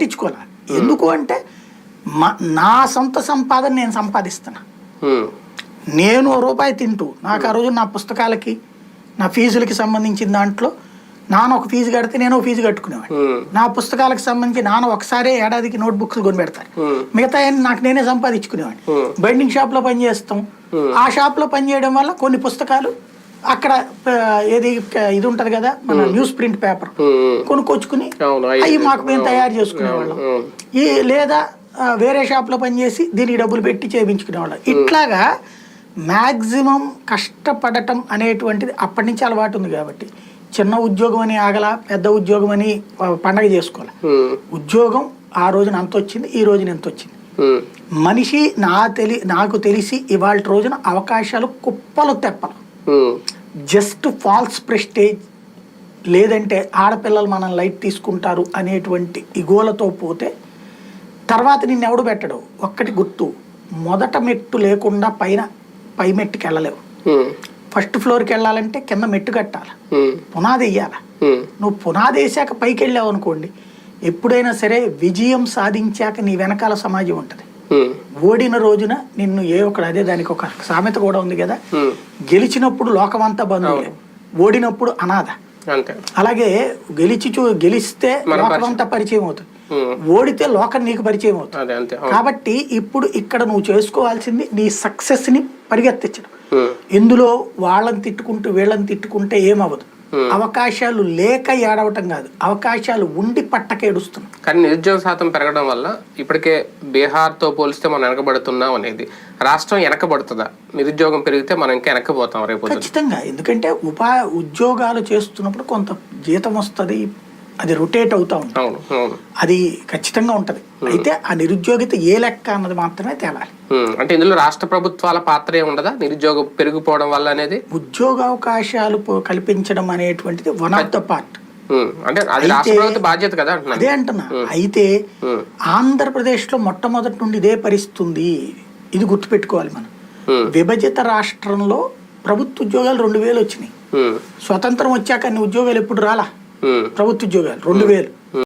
పట్టించుకోవాలి ఎందుకు అంటే మా నా సొంత సంపాదన నేను సంపాదిస్తున్నా. నేను రూపాయి తింటూ నాకు ఆ రోజు నా పుస్తకాలకి నా ఫీజులకి సంబంధించిన దాంట్లో నాన్న ఒక ఫీజు కడితే నేను ఒక ఫీజు కట్టుకునేవాడిని. ఉమ్, నా పుస్తకాలకు సంబంధించి నాన్న ఒకసారే ఏడాదికి నోట్ బుక్స్ కొని పెడతారు మిగతా నాకు నేనే సంపాదించుకునేవాడిని. బైండింగ్ షాప్లో పని చేస్తాం. ఆ షాప్లో పని చేయడం వల్ల కొన్ని పుస్తకాలు అక్కడ ఏది ఇది ఉంటది కదా మన న్యూస్ ప్రింట్ పేపర్. కొనుక్కొచ్చుకుని అవి మాకు మేము తయారు చేసుకునేవాళ్ళం. ఈ లేదా వేరే షాప్లో పనిచేసి దీనికి డబ్బులు పెట్టి చేయించుకునేవాళ్ళం ఇట్లాగా మ్యాక్సిమం కష్టపడటం అనేటువంటిది అప్పటి నుంచి అలవాటు ఉంది కాబట్టి. చిన్న ఉద్యోగం అని ఆగల పెద్ద ఉద్యోగం అని పండగ చేసుకోవాలి. ఉద్యోగం ఆ రోజున అంత వచ్చింది ఈ రోజున ఎంత వచ్చింది? మనిషి నా తెలి నాకు తెలిసి ఇవాళ రోజున అవకాశాలు కుప్పలు తెప్పలు. జస్ట్ ఫాల్స్ ప్రెస్టేజ్ లేదంటే ఆడపిల్లలు మనం లైట్ తీసుకుంటారు అనేటువంటి ఇగోలతో పోతే తర్వాత నిన్ను ఎవడు పెట్టడు? ఒక్కటి గుర్తు. మొదట మెట్టు లేకుండా పైన పై మెట్టుకి వెళ్ళలేవు. ఉమ్, ఫస్ట్ ఫ్లోర్కి వెళ్ళాలంటే కింద మెట్టు కట్టాలి. ఉమ్, పునాది వేయాలి. నువ్వు పునాది వేసాక పైకి వెళ్ళావు అనుకోండి ఎప్పుడైనా సరే విజయం సాధించాక నీ వెనకాల సమాజం ఉంటుంది. ఓడిన రోజున నిన్ను ఏ ఒకడు అదే దానికి ఒక సామెత కూడా ఉంది కదా. గెలిచినప్పుడు లోకమంతా బంధువులే. ఓడినప్పుడు అనాథ. అలాగే గెలిచి చూ గెలిస్తే లోకమంతా పరిచయం అవుతుంది. ఓడితే లోకం నీకు పరిచయం అవుతుంది. కాబట్టి ఇప్పుడు ఇక్కడ నువ్వు చేసుకోవాల్సింది నీ సక్సెస్ని పరిగెత్తించడం ఇందులో వాళ్ళని తిట్టుకుంటూ వీళ్ళని తిట్టుకుంటే ఏమవ్వదు. అవకాశాలు లేక ఏడవటం కాదు. అవకాశాలు ఉండి పట్టకేడుస్తున్నాం కానీ నిరుద్యోగ శాతం పెరగడం వల్ల ఇప్పటికే బీహార్తో పోలిస్తే మనం వెనకబడుతున్నాం అనేది. రాష్ట్రం వెనకబడుతుందా? నిరుద్యోగం పెరిగితే మనం ఇంకా వెనకపోతాం రేపు. ఖచ్చితంగా. ఎందుకంటే ఉపా ఉద్యోగాలు చేస్తున్నప్పుడు కొంత జీతం వస్తుంది అది రొటేట్ అవుతా ఉంటుంది. అది ఖచ్చితంగా ఉంటది. అయితే ఆ నిరుద్యోగిత ఏ లెక్క అన్నది మాత్రమే తేలాలి. అంటే ఇందులో రాష్ట్ర ప్రభుత్వాల పాత్ర ఉండదా? నిరుద్యోగం పెరిగిపోవడం వల్ల అనేది? ఉద్యోగ అవకాశాలు పో- కల్పించడం అనేటువంటిది వన్ ఆఫ్ ద పార్ట్ అంటే అది రాష్ట్ర ప్రభుత్వ బాధ్యత కదా అదే అంటున్నా. అయితే ఆంధ్రప్రదేశ్లో మొట్టమొదటి నుండి ఇదే పరిస్థితి ఉంది ఇది గుర్తుపెట్టుకోవాలి మనం. విభజిత రాష్ట్రంలో ప్రభుత్వ ఉద్యోగాలు రెండు వేలు వచ్చినాయి. స్వతంత్రం వచ్చాక అన్ని ఉద్యోగాలు ఎప్పుడు రాలా? ప్రభుత్వ ఉద్యోగాలు రెండు వేలు.